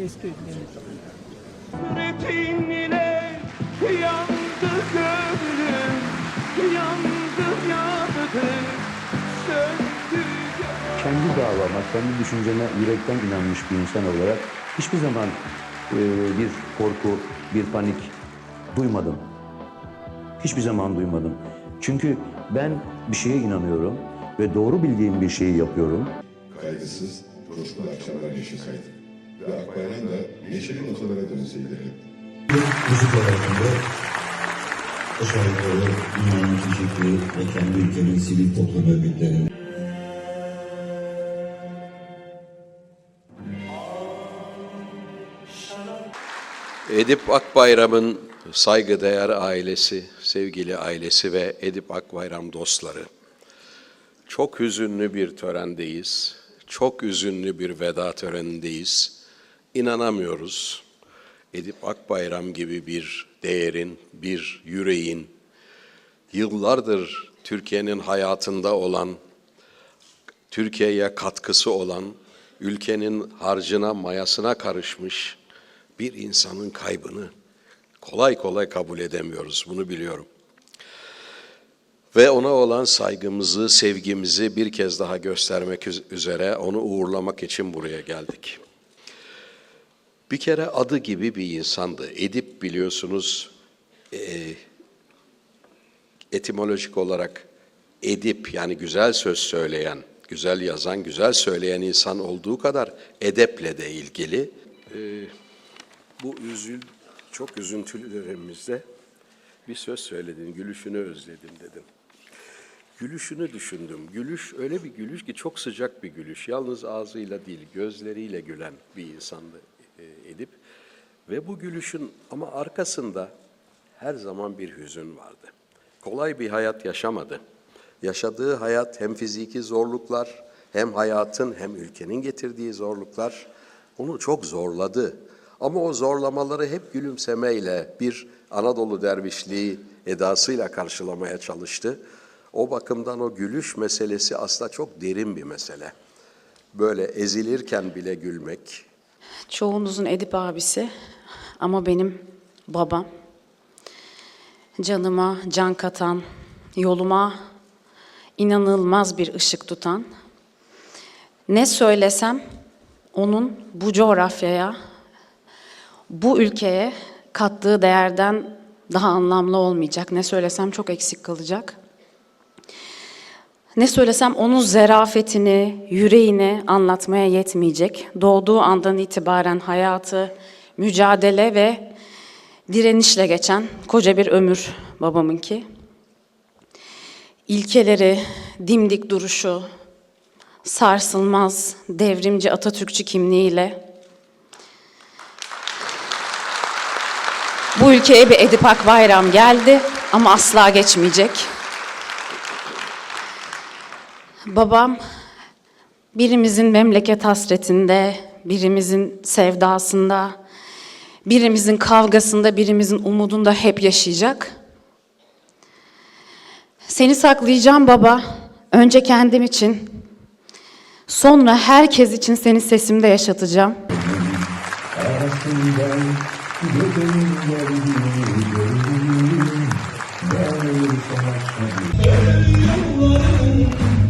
eski deniz. Hasretinle yandı gönlüm Yandı yandı söndü kendi davama, kendi düşünceme yürekten inanmış bir insan olarak hiçbir zaman e, bir korku, bir panik duymadım. Hiçbir zaman duymadım. Çünkü ben bir şeye inanıyorum ve doğru bildiğim bir şeyi yapıyorum. kaygısız, coşkulu akşamlar yaşasaydık. Ve Akbayram da neşeli notalara dönseydi hep. Müzik alanında aşağı yukarı dünyanın çeşitli ve kendi ülkenin sivil toplum örgütlerinin Edip Akbayram'ın saygıdeğer ailesi, sevgili ailesi ve Edip Akbayram dostları. Çok hüzünlü bir törendeyiz. Çok üzünlü bir veda törenindeyiz. İnanamıyoruz. Edip Akbayram gibi bir değerin, bir yüreğin, yıllardır Türkiye'nin hayatında olan, Türkiye'ye katkısı olan, ülkenin harcına, mayasına karışmış bir insanın kaybını kolay kolay kabul edemiyoruz. Bunu biliyorum. Ve ona olan saygımızı, sevgimizi bir kez daha göstermek üz- üzere onu uğurlamak için buraya geldik. Bir kere adı gibi bir insandı. Edip biliyorsunuz eee, etimolojik olarak edip yani güzel söz söyleyen, güzel yazan, güzel söyleyen insan olduğu kadar edeple de ilgili. Ee, bu üzül, çok üzüntülerimizde bir söz söyledin, gülüşünü özledim dedin. Gülüşünü düşündüm. Gülüş öyle bir gülüş ki çok sıcak bir gülüş. Yalnız ağzıyla değil, gözleriyle gülen bir insandı e, Edip. Ve bu gülüşün ama arkasında her zaman bir hüzün vardı. Kolay bir hayat yaşamadı. Yaşadığı hayat hem fiziki zorluklar, hem hayatın hem ülkenin getirdiği zorluklar onu çok zorladı. Ama o zorlamaları hep gülümsemeyle, bir Anadolu dervişliği edasıyla karşılamaya çalıştı. O bakımdan o gülüş meselesi aslında çok derin bir mesele. Böyle ezilirken bile gülmek, Çoğunuzun Edip abisi ama benim babam. Canıma can katan, yoluma inanılmaz bir ışık tutan. Ne söylesem onun bu coğrafyaya, bu ülkeye kattığı değerden daha anlamlı olmayacak. Ne söylesem çok eksik kalacak. Ne söylesem onun zerafetini, yüreğini anlatmaya yetmeyecek. Doğduğu andan itibaren hayatı, mücadele ve direnişle geçen koca bir ömür babamınki. İlkeleri, dimdik duruşu, sarsılmaz devrimci Atatürkçü kimliğiyle bu ülkeye bir Edip Akbayram geldi ama asla geçmeyecek. Babam birimizin memleket hasretinde, birimizin sevdasında, birimizin kavgasında, birimizin umudunda hep yaşayacak. Seni saklayacağım baba. Önce kendim için, sonra herkes için seni sesimde yaşatacağım. arasından. Ben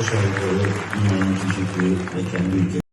aşağı yukarı dünyanın çeşitli ve kendi ülkenin